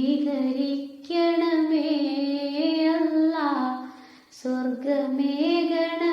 സ്വീകരിക്കണമേ അല്ല. സ്വർഗമേ ഗണമേ